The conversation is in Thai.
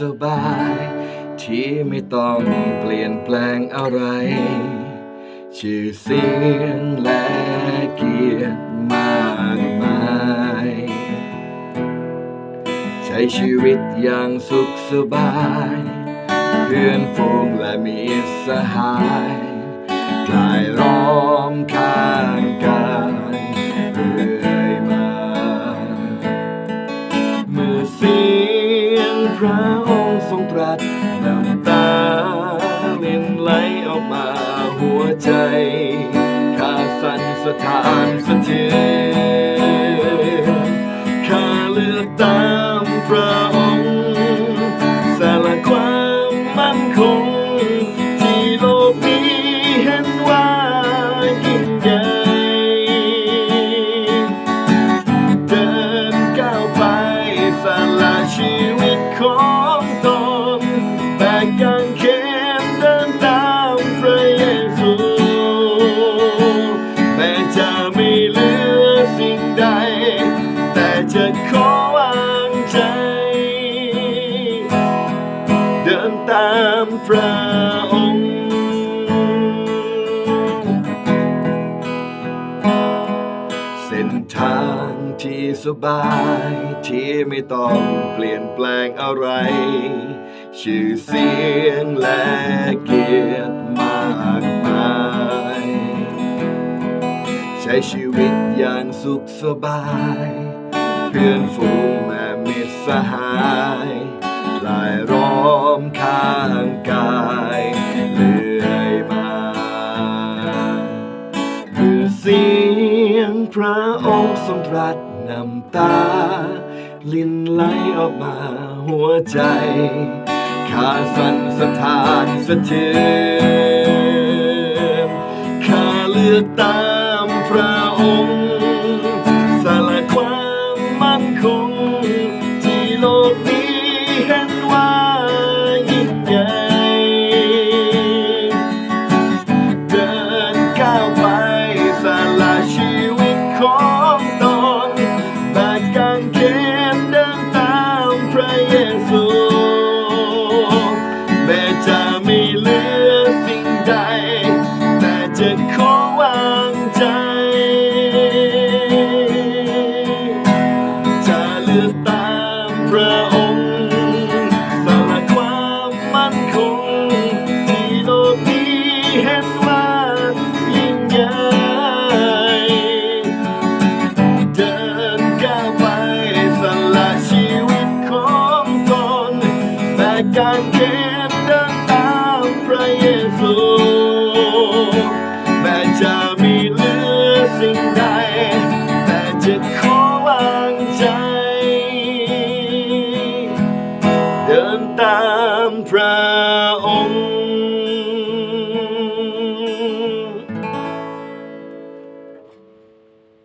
สบาย ที่ไม่ต้องเปลี่ยนแปลงอะไร ชื่อเสียงและเกียรติมากมาย ใช้ชีวิตอย่างสุขสบาย เพื่อนฝูงและมีสหายกลายล้อมข้า พระองค์ทรงตรัสน้ำตาลินไหลออกมาหัวใจข้าสั่นสถานสะเทือนข้าเลือกตามพระ จะขอวางใจ เดินตามพระองค์เส้นทางที่สบายที่ไม่ต้องเปลี่ยนแปลงอะไร ชื่อเสียงและเกียรติมากมายใช้ชีวิตอย่างสุขสบาย เพื่อนฝูงแม่มิตรสหายลายล้อมข้างกายเรื่อยมาเมื่อเสียงพระองค์ทรงตรัสน้ำตา ลินไหลออกมาหัวใจข้าสั่นสถานสะเทือนข้าเลือกตามพระองค์ ไปสละชีวิตของตนแบกกางเขนเดินตามพระเยซูแม้จะไม่เหลือสิ่งใด แต่จะขอวางใจ จะเลือกตามพระองค์ ข